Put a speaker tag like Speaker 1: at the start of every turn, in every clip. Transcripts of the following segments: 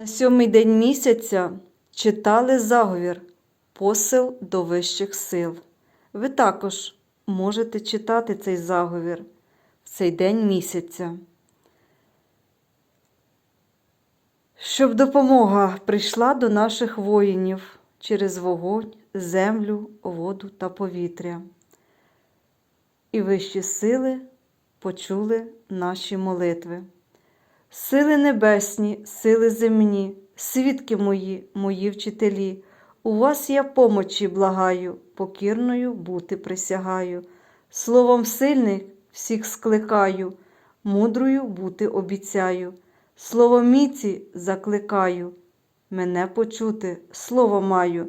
Speaker 1: На сьомий день місяця читали заговір Посил до вищих сил. Ви також можете читати цей заговір в цей день місяця. Щоб допомога прийшла до наших воїнів через вогонь, землю, воду та повітря. І вищі сили почули наші молитви. Сили небесні, сили земні, свідки мої, мої вчителі, у вас я помочі благаю, покірною бути присягаю. Словом сильних всіх скликаю, мудрою бути обіцяю. Словом міці закликаю, мене почути, слово маю.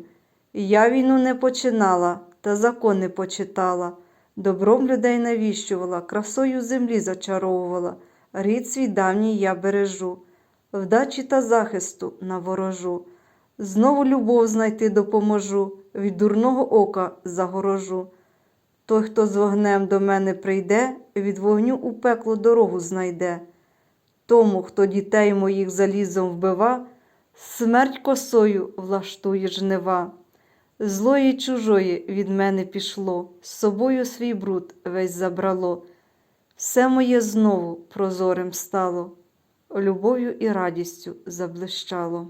Speaker 1: Я війну не починала, та закони почитала, добром людей навіщувала, красою землі зачаровувала, рід свій давній я бережу, вдачі та захисту наворожу, знову любов знайти допоможу, від дурного ока загорожу. Той, хто з вогнем до мене прийде, від вогню у пекло дорогу знайде. Тому, хто дітей моїх залізом вбива, смерть косою влаштує жнива. Злої чужої від мене пішло, з собою свій бруд весь забрало. Все моє знову прозорим стало, любов'ю і радістю заблищало.